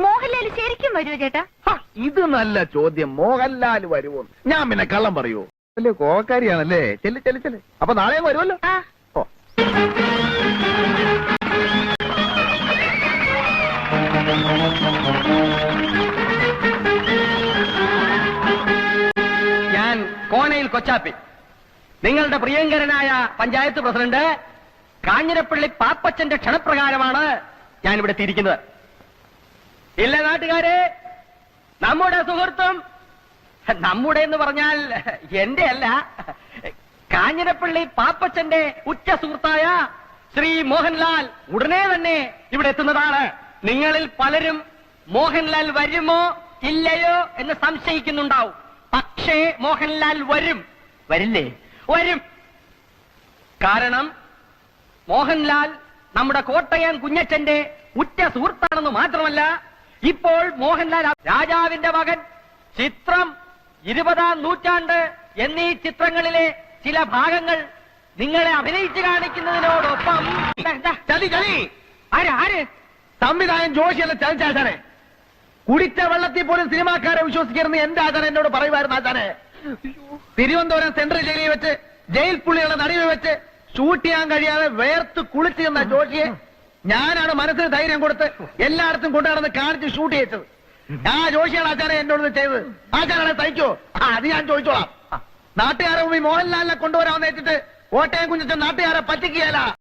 മോഹൻലാൽ ശരിക്കും വരുമോ ചേട്ടാ? ഇത് നല്ല ചോദ്യം. മോഹൻലാൽ വരുമോ ഞാൻ പിന്നെ കള്ളം പറയൂ. വലിയ കോക്കാരിയാണല്ലേ ചെല്ല് ചെല്ല് ചെല്ല്. അപ്പൊ നാളെയും വരുമല്ലോ? ഓ. ഞാൻ കോണയിൽ കൊച്ചാപ്പി. നിങ്ങളുടെ പ്രിയങ്കരനായ പഞ്ചായത്ത് പ്രസിഡന്റ് കാഞ്ഞിരപ്പള്ളി പാപ്പച്ചന്റെ ക്ഷണപ്രകാരമാണ് ഞാൻ ഇവിടെ എത്തിയിരിക്കുന്നത്. ഇല്ല നാട്ടുകാരെ. നമ്മുടെ സുഹൃത്തും നമ്മുടെ എന്ന് പറഞ്ഞാൽ എന്റെ അല്ല കാഞ്ഞിരപ്പള്ളി പാപ്പച്ചന്റെ ഉച്ച സുഹൃത്തായ ശ്രീ മോഹൻലാൽ ഉടനെ തന്നെ ഇവിടെ എത്തുന്നതാണ്. നിങ്ങളിൽ പലരും മോഹൻലാൽ വരുമോ ഇല്ലയോ എന്ന് സംശയിക്കുന്നുണ്ടാവും. പക്ഷേ മോഹൻലാൽ വരും. വരില്ലേ? വരും. കാരണം മോഹൻലാൽ നമ്മുടെ കോട്ടയം കുഞ്ഞച്ചന്റെ ഉറ്റ സുഹൃത്താണെന്ന് മാത്രമല്ല ഇപ്പോൾ മോഹൻലാൽ രാജാവിന്റെ മകൻ ചിത്രം ഇരുപതാം നൂറ്റാണ്ട് എന്നീ ചിത്രങ്ങളിലെ ചില ഭാഗങ്ങൾ നിങ്ങളെ അഭിനയിച്ചു കാണിക്കുന്നതിനോടൊപ്പം ചളി ചളി ചതി ചതി ആര് ആര്? സംവിധായകൻ ജോഷിയല്ല ചതിച്ചാച്ചാനെ കുടിച്ച വെള്ളത്തിൽ പോലും സിനിമാക്കാരെ വിശ്വസിക്കരുന്ന് എന്റെ ആചാരം എന്നോട് പറയുമായിരുന്നു ആചാനെ. തിരുവനന്തപുരം സെൻട്രൽ ജയിലിൽ വെച്ച് ജയിൽ പുള്ളികളെ നടുവിൽ വെച്ച് ഷൂട്ട് ചെയ്യാൻ കഴിയാതെ വേർത്ത് കുളിച്ചു നിന്ന ജോഷിയെ ഞാനാണ് മനസ്സിന് ധൈര്യം കൊടുത്ത് എല്ലായിടത്തും കൊണ്ടുനടന്ന് കാണിച്ച് ഷൂട്ട് ചെയ്തത് ആ ജോഷിയാണ് ആചാരം എന്നോട് ചെയ്തത്. ആചാരാണ് തയ്ക്കോ അത് ഞാൻ ചോദിച്ചോളാം. നാട്ടുകാരെ മോഹൻലാലിനെ കൊണ്ടുവരാമെന്ന് വെച്ചിട്ട് കോട്ടയം കുഞ്ഞിട്ട് നാട്ടുകാരെ പറ്റിക്കുകയല്ല.